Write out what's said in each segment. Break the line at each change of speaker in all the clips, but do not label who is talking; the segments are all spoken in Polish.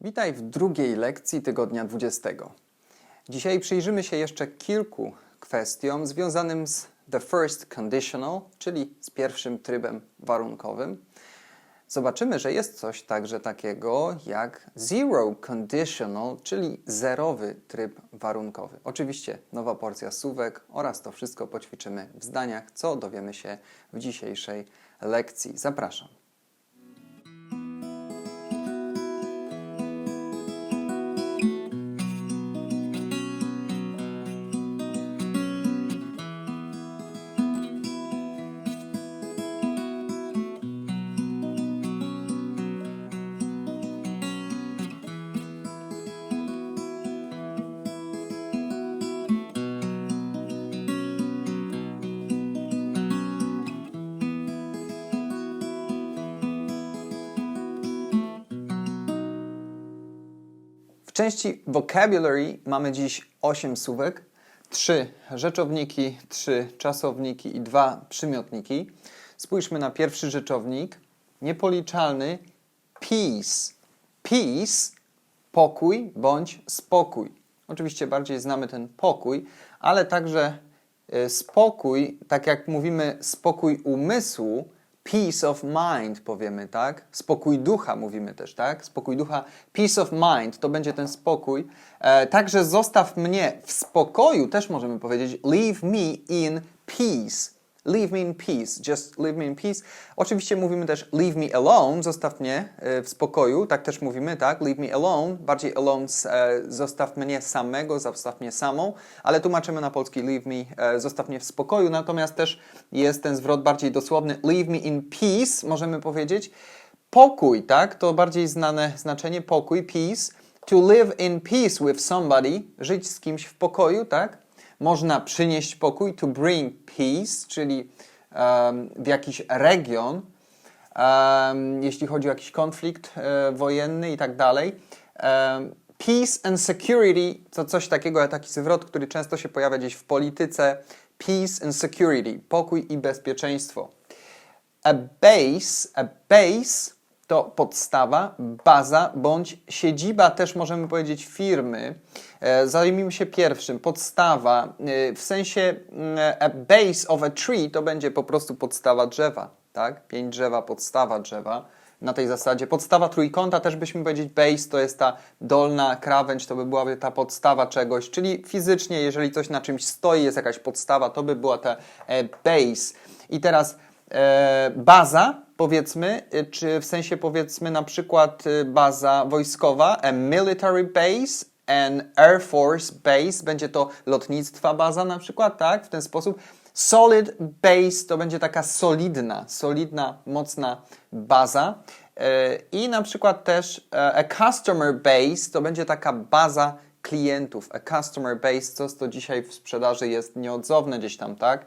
Witaj w drugiej lekcji tygodnia 20. Dzisiaj przyjrzymy się jeszcze kilku kwestiom związanym z the first conditional, czyli z pierwszym trybem warunkowym. Zobaczymy, że jest coś także takiego jak zero conditional, czyli zerowy tryb warunkowy. Oczywiście nowa porcja słówek oraz to wszystko poćwiczymy w zdaniach, co dowiemy się w dzisiejszej lekcji. Zapraszam. Części vocabulary mamy dziś 8 słówek, 3 rzeczowniki, 3 czasowniki i 2 przymiotniki. Spójrzmy na pierwszy rzeczownik, niepoliczalny peace. Peace, pokój bądź spokój. Oczywiście bardziej znamy ten pokój, ale także y, spokój, tak jak mówimy spokój umysłu, peace of mind powiemy, tak? Spokój ducha mówimy też, tak? Spokój ducha, peace of mind to będzie ten spokój. E, także zostaw mnie w spokoju, też możemy powiedzieć leave me in peace. Leave me in peace, just leave me in peace. Oczywiście mówimy też leave me alone, zostaw mnie e, w spokoju, tak też mówimy, tak? Leave me alone, bardziej alone, e, zostaw mnie samego, zostaw mnie samą, ale tłumaczymy na polski leave me, e, zostaw mnie w spokoju, natomiast też jest ten zwrot bardziej dosłowny leave me in peace, możemy powiedzieć. Pokój, tak? To bardziej znane znaczenie, pokój, peace. To live in peace with somebody, żyć z kimś w pokoju, tak? Można przynieść pokój, to bring peace, czyli um, w jakiś region, um, jeśli chodzi o jakiś konflikt e, wojenny i tak dalej. Um, peace and security to coś takiego, taki zwrot, który często się pojawia gdzieś w polityce. Peace and security, pokój i bezpieczeństwo. A base, a base to podstawa, baza bądź siedziba, też możemy powiedzieć firmy. E, Zajmijmy się pierwszym. Podstawa, e, w sensie mm, a base of a tree to będzie po prostu podstawa drzewa, tak? Pięć drzewa, podstawa drzewa. Na tej zasadzie podstawa trójkąta też byśmy powiedzieć base to jest ta dolna krawędź, to by byłaby ta podstawa czegoś, czyli fizycznie, jeżeli coś na czymś stoi, jest jakaś podstawa, to by była ta e, base. I teraz baza, powiedzmy, e, czy w sensie powiedzmy na przykład e, baza wojskowa, a military base, an air force base, będzie to lotnictwa baza na przykład, tak, w ten sposób. Solid base to będzie taka solidna, solidna, mocna baza. E, I na przykład też e, a customer base to będzie taka baza klientów. A customer base, co to dzisiaj w sprzedaży jest nieodzowne gdzieś tam, tak?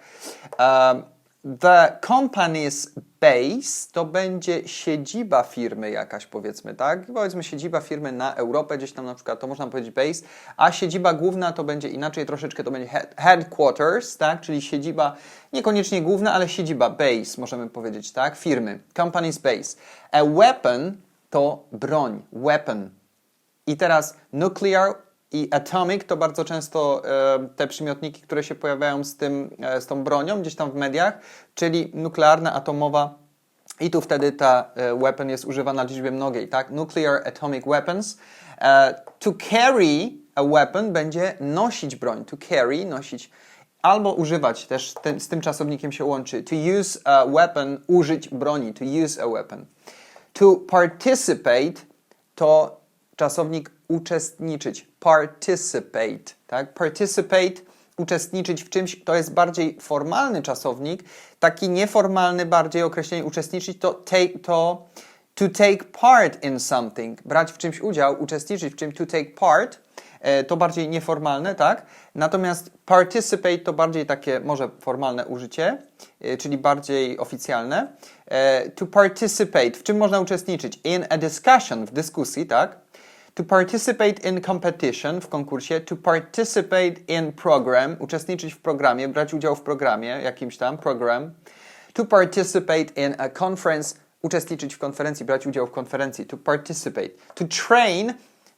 The company's base to będzie siedziba firmy jakaś, powiedzmy, tak? Powiedzmy siedziba firmy na Europę, gdzieś tam na przykład, to można powiedzieć base, a siedziba główna to będzie inaczej troszeczkę, to będzie head- headquarters, tak? Czyli siedziba, niekoniecznie główna, ale siedziba, base, możemy powiedzieć, tak? Firmy, company's base. A weapon to broń, weapon. I teraz nuclear i atomic to bardzo często e, te przymiotniki, które się pojawiają z, tym, e, z tą bronią gdzieś tam w mediach, czyli nuklearna, atomowa. I tu wtedy ta e, weapon jest używana w liczbie mnogiej, tak? Nuclear atomic weapons. To carry a weapon będzie nosić broń. To carry, nosić. Albo używać, też z tym czasownikiem się łączy. To use a weapon, użyć broni. To use a weapon. To participate to czasownik uczestniczyć. Participate, tak? Participate, uczestniczyć w czymś, to jest bardziej formalny czasownik. Taki nieformalny, bardziej określenie uczestniczyć to take, to to take part in something, brać w czymś udział, uczestniczyć w czymś, to take part, e, to bardziej nieformalne, tak? Natomiast participate to bardziej takie może formalne użycie, e, czyli bardziej oficjalne. E, To participate, w czym można uczestniczyć? In a discussion, w dyskusji, tak? To participate in competition, w konkursie. To participate in program, uczestniczyć w programie, brać udział w programie, jakimś tam program. To participate in a conference, uczestniczyć w konferencji, brać udział w konferencji. To participate. To train,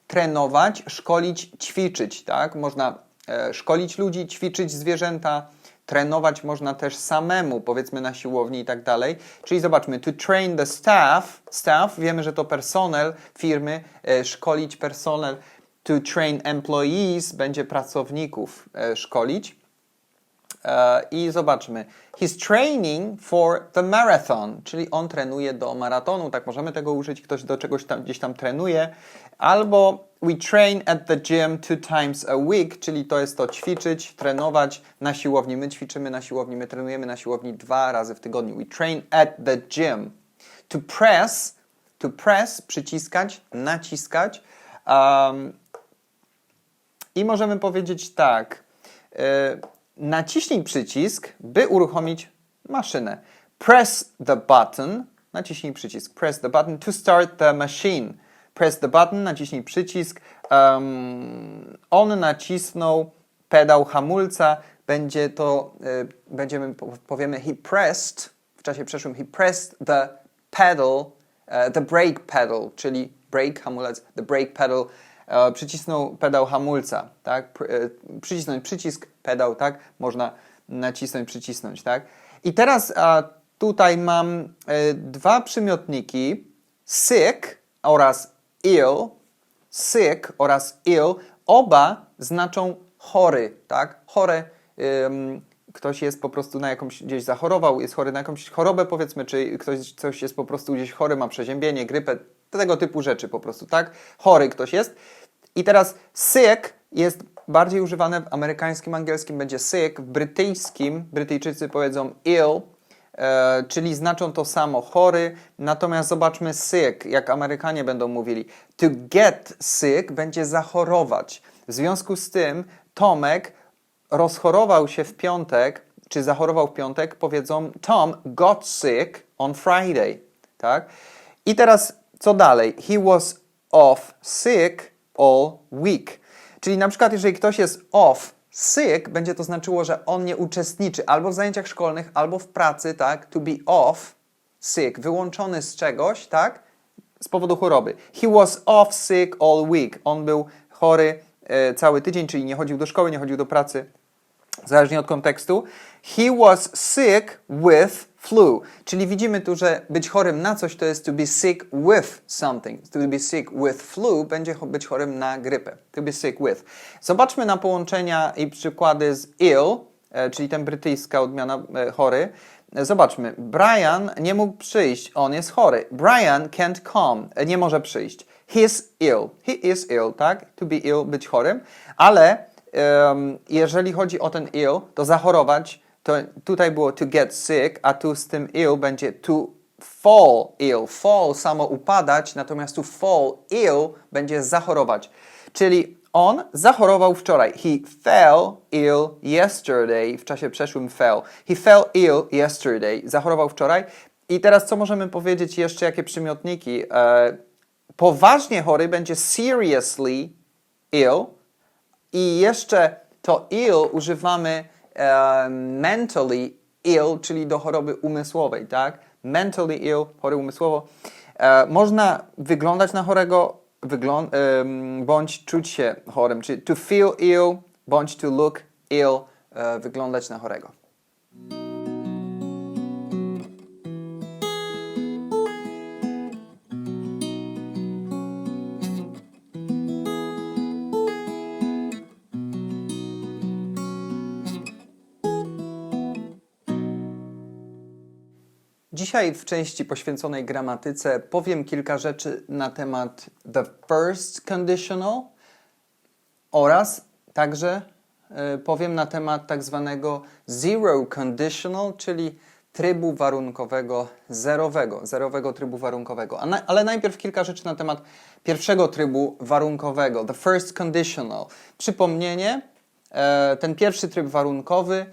trenować, szkolić, ćwiczyć, tak? Można e, szkolić ludzi, ćwiczyć zwierzęta, trenować można też samemu, powiedzmy na siłowni i tak dalej. Czyli zobaczmy, to train the staff, staff, wiemy, że to personel firmy, e, szkolić personel. To train employees, będzie pracowników e, szkolić. E, I zobaczmy. He's training for the marathon, czyli on trenuje do maratonu, tak możemy tego użyć, ktoś do czegoś tam gdzieś tam trenuje. Albo we train at the gym two times a week, czyli to jest to ćwiczyć, trenować na siłowni. My ćwiczymy na siłowni, my trenujemy na siłowni dwa razy w tygodniu. We train at the gym. To press, to press, przyciskać, naciskać. Um, i możemy powiedzieć tak. E, naciśnij przycisk, by uruchomić maszynę. Press the button. Naciśnij przycisk. Press the button to start the machine. Press the button, naciśnij przycisk. Um, on nacisnął pedał hamulca. Będzie to, e, będziemy, po- powiemy he pressed, w czasie przeszłym he pressed the pedal, e, the brake pedal, czyli brake, hamulec, the brake pedal, przycisnął pedał hamulca, tak? E, Przycisnąć przycisk, pedał, tak? Można nacisnąć, przycisnąć, tak? I teraz a, tutaj mam e, dwa przymiotniki, sick oraz ill, sick oraz ill, oba znaczą chory, tak? Chory, ym, ktoś jest po prostu na jakąś, gdzieś zachorował, jest chory na jakąś chorobę powiedzmy, czy ktoś coś jest po prostu gdzieś chory, ma przeziębienie, grypę, tego typu rzeczy po prostu, tak? Chory ktoś jest. I teraz sick jest bardziej używane w amerykańskim, angielskim będzie sick, w brytyjskim, Brytyjczycy powiedzą ill, e, czyli znaczą to samo chory, natomiast zobaczmy sick, jak Amerykanie będą mówili. To get sick będzie zachorować. W związku z tym Tomek rozchorował się w piątek, czy zachorował w piątek, powiedzą Tom got sick on Friday, tak? I teraz co dalej? He was off sick all week. Czyli na przykład jeżeli ktoś jest off sick, będzie to znaczyło, że on nie uczestniczy albo w zajęciach szkolnych, albo w pracy, tak? To be off sick, wyłączony z czegoś, tak? Z powodu choroby. He was off sick all week. On był chory e, cały tydzień, czyli nie chodził do szkoły, nie chodził do pracy zależnie od kontekstu. He was sick with flu. Czyli widzimy tu, że być chorym na coś to jest to be sick with something. To be sick with flu będzie być chorym na grypę. To be sick with. Zobaczmy na połączenia i przykłady z ill, e, czyli ten brytyjska odmiana e, chory. E, Zobaczmy. Brian nie mógł przyjść. On jest chory. Brian can't come. Nie może przyjść. He's ill. He is ill, tak? To be ill, być chorym. Ale Em, jeżeli chodzi o ten ill, to zachorować, to tutaj było to get sick, a tu z tym ill będzie to fall ill. Fall samo upadać, natomiast tu fall ill będzie zachorować. Czyli on zachorował wczoraj. He fell ill yesterday. W czasie przeszłym fell. He fell ill yesterday. Zachorował wczoraj. I teraz co możemy powiedzieć jeszcze, jakie przymiotniki? E, poważnie chory będzie seriously ill, i jeszcze to ill używamy mentally ill, czyli do choroby umysłowej, tak? Mentally ill, chory umysłowo. E, można wyglądać na chorego wyglą- bądź czuć się chorym, czyli to feel ill bądź to look ill, e, wyglądać na chorego. Dzisiaj w części poświęconej gramatyce powiem kilka rzeczy na temat the first conditional oraz także e, powiem na temat tak zwanego zero conditional, czyli trybu warunkowego zerowego, zerowego trybu warunkowego. Ale najpierw kilka rzeczy na temat pierwszego trybu warunkowego, the first conditional. Przypomnienie, e, ten pierwszy tryb warunkowy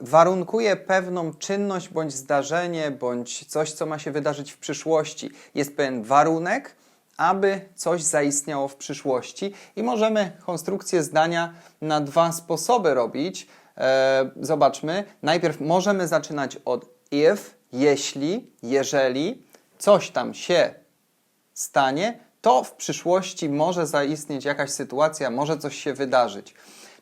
warunkuje pewną czynność bądź zdarzenie, bądź coś, co ma się wydarzyć w przyszłości. Jest pewien warunek, aby coś zaistniało w przyszłości i możemy konstrukcję zdania na dwa sposoby robić. E, zobaczmy. Najpierw możemy zaczynać od if, jeśli, jeżeli. coś tam się stanie, to w przyszłości może zaistnieć jakaś sytuacja, może coś się wydarzyć.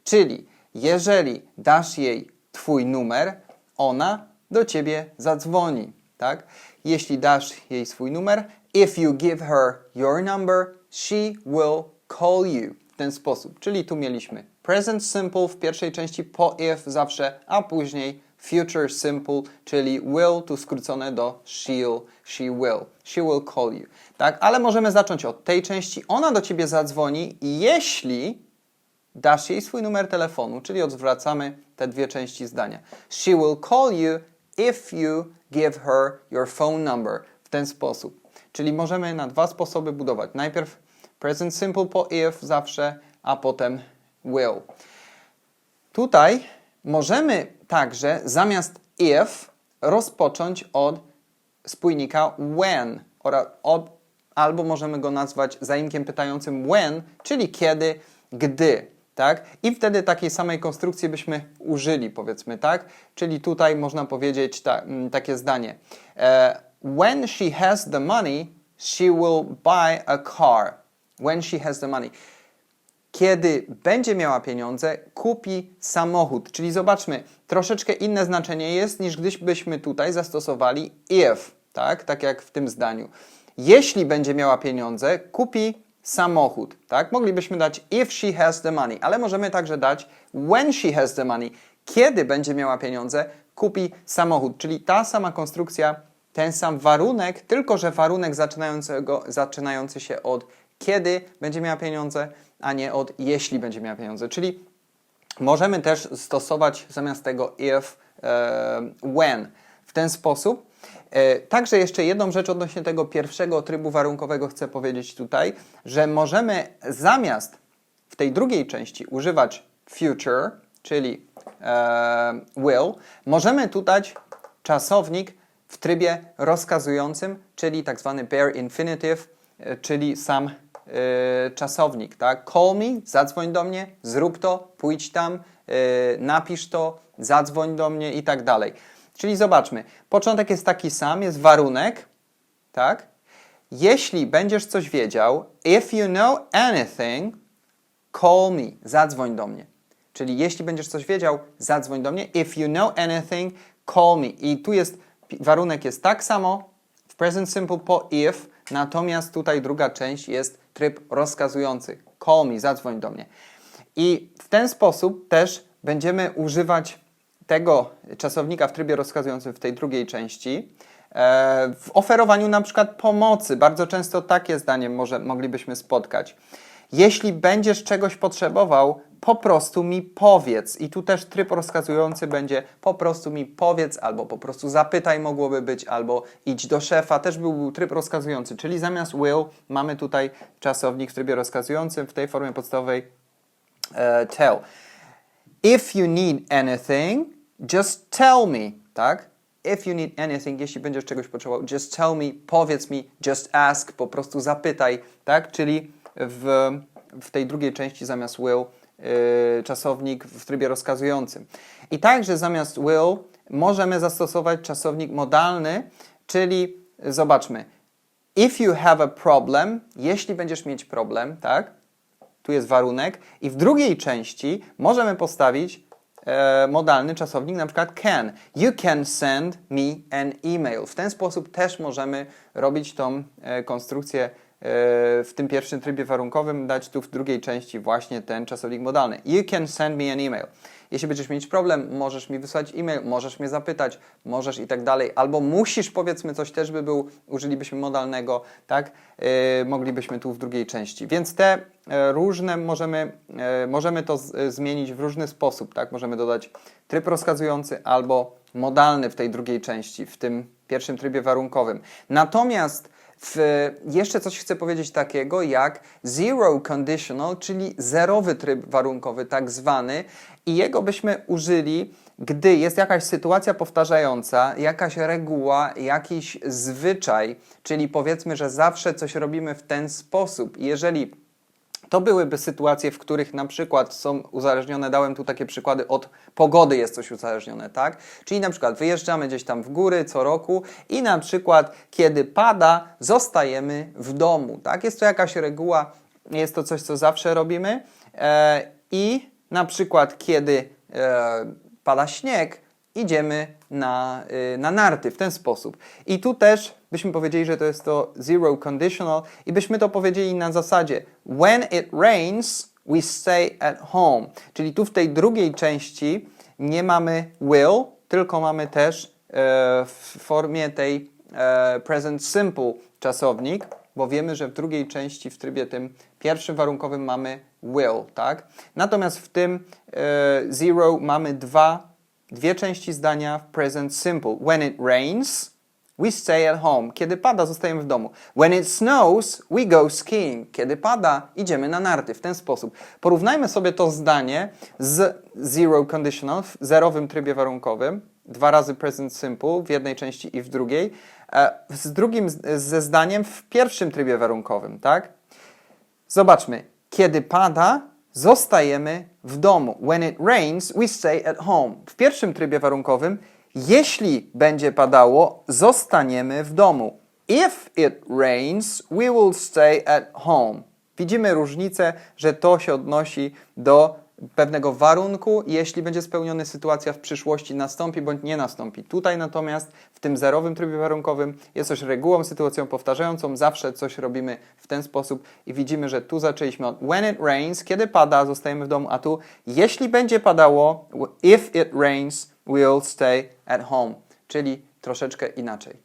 Czyli jeżeli dasz jej Twój numer, ona do Ciebie zadzwoni, tak? Jeśli dasz jej swój numer, if you give her your number, she will call you. W ten sposób. Czyli tu mieliśmy present simple w pierwszej części po if zawsze, a później future simple, czyli will tu skrócone do she'll, she will. She will call you. Tak? Ale możemy zacząć od tej części. Ona do ciebie zadzwoni, jeśli dasz jej swój numer telefonu, czyli odwracamy te dwie części zdania. She will call you if you give her your phone number. W ten sposób. Czyli możemy na dwa sposoby budować. Najpierw present simple po if zawsze, a potem will. Tutaj możemy także zamiast if rozpocząć od spójnika when oraz od, albo możemy go nazwać zaimkiem pytającym when, czyli kiedy, gdy. Tak? I wtedy takiej samej konstrukcji byśmy użyli, powiedzmy, tak? Czyli tutaj można powiedzieć ta, takie zdanie. E, when she has the money, she will buy a car. When she has the money kiedy będzie miała pieniądze, kupi samochód. Czyli zobaczmy, troszeczkę inne znaczenie jest niż gdybyśmy tutaj zastosowali if, tak? Tak jak w tym zdaniu. Jeśli będzie miała pieniądze, kupi samochód, tak? Moglibyśmy dać if she has the money, ale możemy także dać when she has the money. Kiedy będzie miała pieniądze, kupi samochód. Czyli ta sama konstrukcja, ten sam warunek, tylko że warunek zaczynającego, zaczynający się od kiedy będzie miała pieniądze, a nie od jeśli będzie miała pieniądze. Czyli możemy też stosować zamiast tego if e, when w ten sposób. E, także jeszcze jedną rzecz odnośnie tego pierwszego trybu warunkowego chcę powiedzieć tutaj, że możemy zamiast w tej drugiej części używać future, czyli e, will, możemy tu dać czasownik w trybie rozkazującym, czyli tak zwany bare infinitive, e, czyli sam czasownik, tak? Call me, zadzwoń do mnie, zrób to, pójdź tam, napisz to, zadzwoń do mnie i tak dalej. Czyli zobaczmy, początek jest taki sam, jest warunek, tak? Jeśli będziesz coś wiedział, if you know anything, call me, zadzwoń do mnie. Czyli jeśli będziesz coś wiedział, zadzwoń do mnie. If you know anything, call me. I tu jest, warunek jest tak samo w present simple po if, natomiast tutaj druga część jest tryb rozkazujący. Call me, zadzwoń do mnie. I w ten sposób też będziemy używać tego czasownika w trybie rozkazującym w tej drugiej części. e, W oferowaniu na przykład pomocy. Bardzo często takie zdanie może, moglibyśmy spotkać. Jeśli będziesz czegoś potrzebował, po prostu mi powiedz. I tu też tryb rozkazujący będzie po prostu mi powiedz, albo po prostu zapytaj mogłoby być, albo idź do szefa. Też byłby tryb rozkazujący, czyli zamiast will mamy tutaj czasownik w trybie rozkazującym w tej formie podstawowej e, tell. If you need anything, just tell me, tak? If you need anything, jeśli będziesz czegoś potrzebował, just tell me, powiedz mi, just ask, po prostu zapytaj, tak? Czyli w, w tej drugiej części zamiast will yy, czasownik w trybie rozkazującym. I także zamiast will możemy zastosować czasownik modalny, czyli zobaczmy, if you have a problem, jeśli będziesz mieć problem, tak? Tu jest warunek i w drugiej części możemy postawić e, modalny czasownik, na przykład can. You can send me an email. W ten sposób też możemy robić tą e, konstrukcję e, w tym pierwszym trybie warunkowym, dać tu w drugiej części właśnie ten czasownik modalny. You can send me an email. Jeśli będziesz mieć problem, możesz mi wysłać e-mail, możesz mnie zapytać, możesz i tak dalej, albo musisz, powiedzmy, coś też by był, użylibyśmy modalnego, tak? Yy, moglibyśmy tu w drugiej części. Więc te e, różne możemy, e, możemy to z, zmienić w różny sposób, tak? Możemy dodać tryb rozkazujący albo modalny w tej drugiej części, w tym pierwszym trybie warunkowym. Natomiast w, jeszcze coś chcę powiedzieć takiego jak zero conditional, czyli zerowy tryb warunkowy, tak zwany, i jego byśmy użyli, gdy jest jakaś sytuacja powtarzająca, jakaś reguła, jakiś zwyczaj, czyli powiedzmy, że zawsze coś robimy w ten sposób. Jeżeli To byłyby sytuacje, w których na przykład są uzależnione, dałem tu takie przykłady, od pogody jest coś uzależnione, tak? Czyli na przykład wyjeżdżamy gdzieś tam w góry co roku i na przykład kiedy pada, zostajemy w domu, tak? Jest to jakaś reguła, jest to coś, co zawsze robimy e, i na przykład kiedy e, pada śnieg, idziemy na, y, na narty w ten sposób. I tu też byśmy powiedzieli, że to jest to zero conditional i byśmy to powiedzieli na zasadzie when it rains, we stay at home. Czyli tu w tej drugiej części nie mamy will, tylko mamy też e, w formie tej e, present simple czasownik, bo wiemy, że w drugiej części, w trybie tym pierwszym warunkowym mamy will, tak? Natomiast w tym e, zero mamy dwa dwie części zdania w present simple. When it rains, we stay at home. Kiedy pada, zostajemy w domu. When it snows, we go skiing. Kiedy pada, idziemy na narty. W ten sposób. Porównajmy sobie to zdanie z zero conditional w zerowym trybie warunkowym. Dwa razy present simple w jednej części i w drugiej. e, Z drugim, ze zdaniem w pierwszym trybie warunkowym, tak? Zobaczmy. Kiedy pada, zostajemy w domu. When it rains, we stay at home. W pierwszym trybie warunkowym, jeśli będzie padało, zostaniemy w domu. If it rains, we will stay at home. Widzimy różnicę, że to się odnosi do pewnego warunku, jeśli będzie spełniony, sytuacja w przyszłości nastąpi bądź nie nastąpi. Tutaj natomiast w tym zerowym trybie warunkowym jest coś regułą, sytuacją powtarzającą, zawsze coś robimy w ten sposób i widzimy, że tu zaczęliśmy od when it rains, kiedy pada, zostajemy w domu, a tu jeśli będzie padało, if it rains, we'll stay at home, czyli troszeczkę inaczej.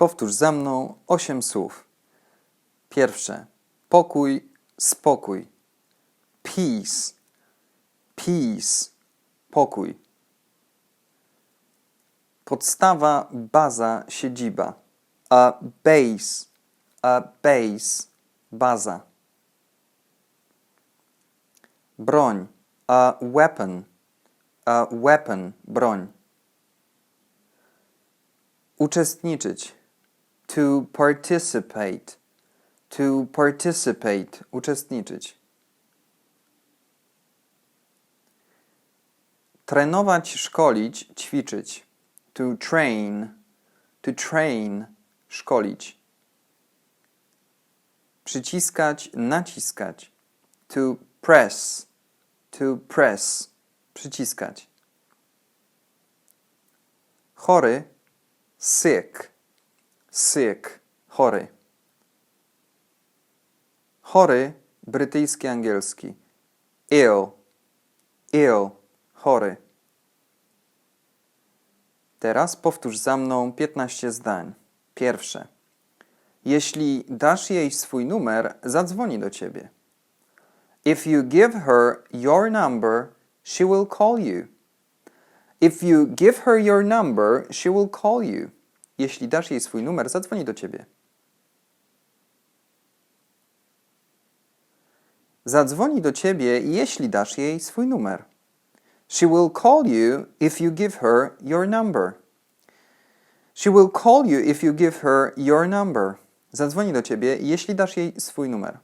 Powtórz za mną osiem słów. Pierwsze. Pokój, spokój. Peace. Peace. Pokój. Podstawa, baza, siedziba. A base. A base. Baza. Broń. A weapon. A weapon. Broń. Uczestniczyć. To participate. To participate. Uczestniczyć. Trenować, szkolić, ćwiczyć. To train. To train. Szkolić. Przyciskać, naciskać. To press. To press. Przyciskać. Chory. Sick. Sick. Chory. Chory. Brytyjski, angielski. Ill. Ill. Chory. Teraz powtórz za mną 15 zdań. Pierwsze. Jeśli dasz jej swój numer, zadzwoni do ciebie. If you give her your number, she will call you. If you give her your number, she will call you. Jeśli dasz jej swój numer, zadzwoni do ciebie. Zadzwoni do ciebie, jeśli dasz jej swój numer. She will call you if you give her your number. She will call you if you give her your number. Zadzwoni do ciebie, jeśli dasz jej swój numer.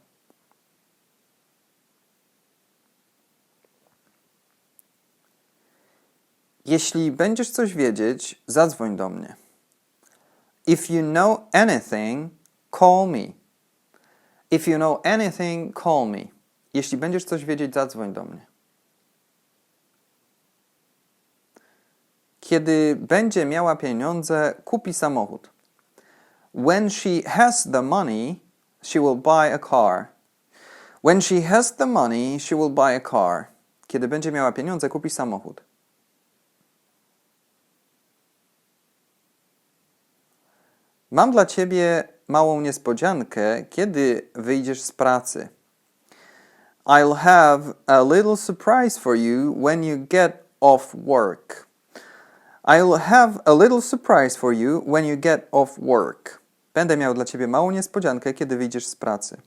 Jeśli będziesz coś wiedzieć, zadzwoń do mnie. If you know anything, call me. If you know anything, call me. Jeśli będziesz coś wiedzieć, zadzwoń do mnie. Kiedy będzie miała pieniądze, kupi samochód. When she has the money, she will buy a car. When she has the money, she will buy a car. Kiedy będzie miała pieniądze, kupi samochód. Mam dla ciebie małą niespodziankę, kiedy wyjdziesz z pracy. I'll have a little surprise for you when you get off work. I'll have a little surprise for you when you get off work. Będę miał dla ciebie małą niespodziankę, kiedy wyjdziesz z pracy.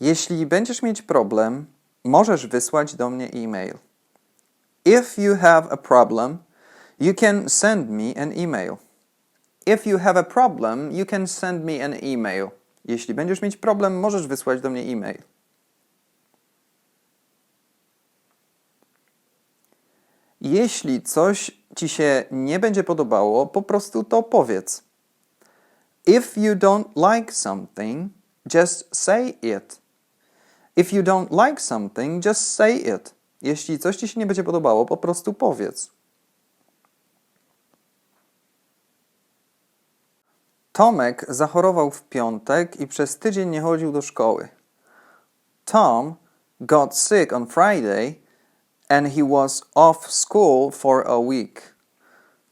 Jeśli będziesz mieć problem, możesz wysłać do mnie e-mail. If you have a problem, you can send me an email. If you have a problem, you can send me an email. Jeśli będziesz mieć problem, możesz wysłać do mnie e-mail. Jeśli coś ci się nie będzie podobało, po prostu to powiedz. If you don't like something, just say it. If you don't like something, just say it. Jeśli coś ci się nie będzie podobało, po prostu powiedz. Tomek zachorował w piątek i przez tydzień nie chodził do szkoły. Tom got sick on Friday and he was off school for a week.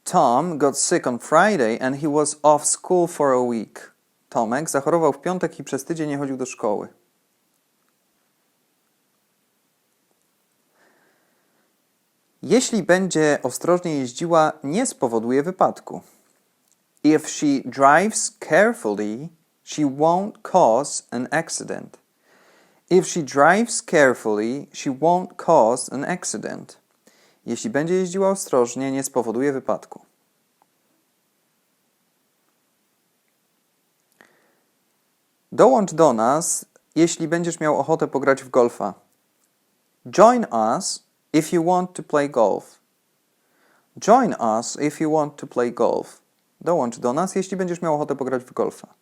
Tom got sick on Friday and he was off school for a week. Tomek zachorował w piątek i przez tydzień nie chodził do szkoły. Jeśli będzie ostrożnie jeździła, nie spowoduje wypadku. If she drives carefully, she won't cause an accident. If she drives carefully, she won't cause an accident. Jeśli będzie jeździła ostrożnie, nie spowoduje wypadku. Dołącz do nas, jeśli będziesz miał ochotę pograć w golfa. Join us if you want to play golf. Join us if you want to play golf. Dołącz do nas, jeśli będziesz miał ochotę pograć w golfa.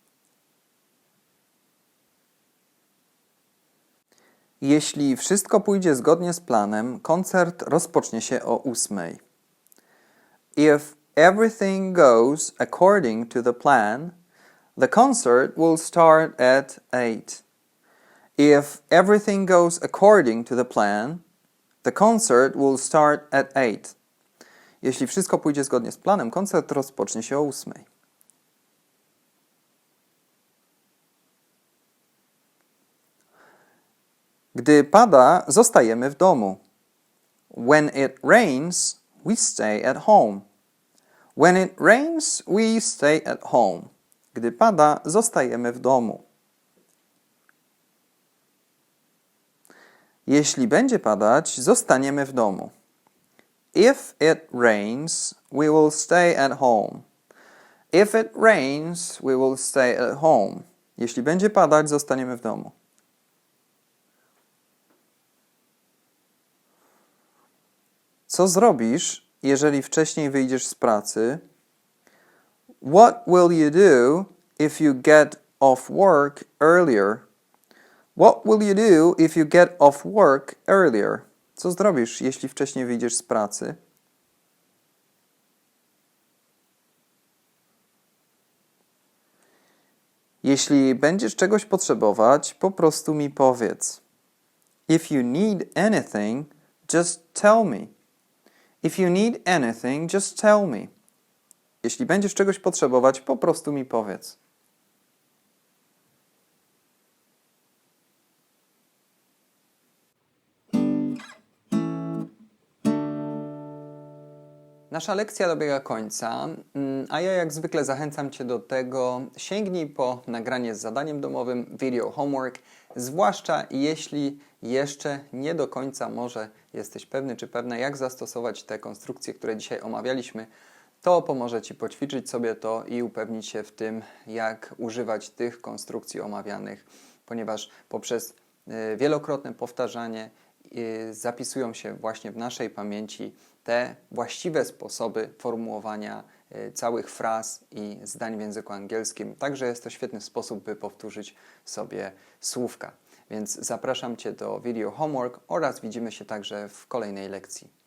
Jeśli wszystko pójdzie zgodnie z planem, koncert rozpocznie się o ósmej. If everything goes according to the plan, the concert will start at 8. If everything goes according to the plan, the concert will start at 8. Jeśli wszystko pójdzie zgodnie z planem, koncert rozpocznie się o ósmej. Gdy pada, zostajemy w domu. When it rains, we stay at home. When it rains, we stay at home. Gdy pada, zostajemy w domu. Jeśli będzie padać, zostaniemy w domu. If it rains, we will stay at home. If it rains, we will stay at home. Jeśli będzie padać, zostaniemy w domu. Co zrobisz, jeżeli wcześniej wyjdziesz z pracy? What will you do if you get off work earlier? What will you do if you get off work earlier? Co zrobisz, jeśli wcześniej wyjdziesz z pracy? Jeśli będziesz czegoś potrzebować, po prostu mi powiedz. If you need anything, just tell me. If you need anything, just tell me. Jeśli będziesz czegoś potrzebować, po prostu mi powiedz. Nasza lekcja dobiega końca, mm, a ja jak zwykle zachęcam Cię do tego, sięgnij po nagranie z zadaniem domowym Video Homework, zwłaszcza jeśli jeszcze nie do końca może jesteś pewny czy pewna, jak zastosować te konstrukcje, które dzisiaj omawialiśmy. To pomoże Ci poćwiczyć sobie to i upewnić się w tym, jak używać tych konstrukcji omawianych, ponieważ poprzez y, wielokrotne powtarzanie y, zapisują się właśnie w naszej pamięci te właściwe sposoby formułowania y, całych fraz i zdań w języku angielskim. Także jest to świetny sposób, by powtórzyć sobie słówka. Więc zapraszam Cię do video homework oraz widzimy się także w kolejnej lekcji.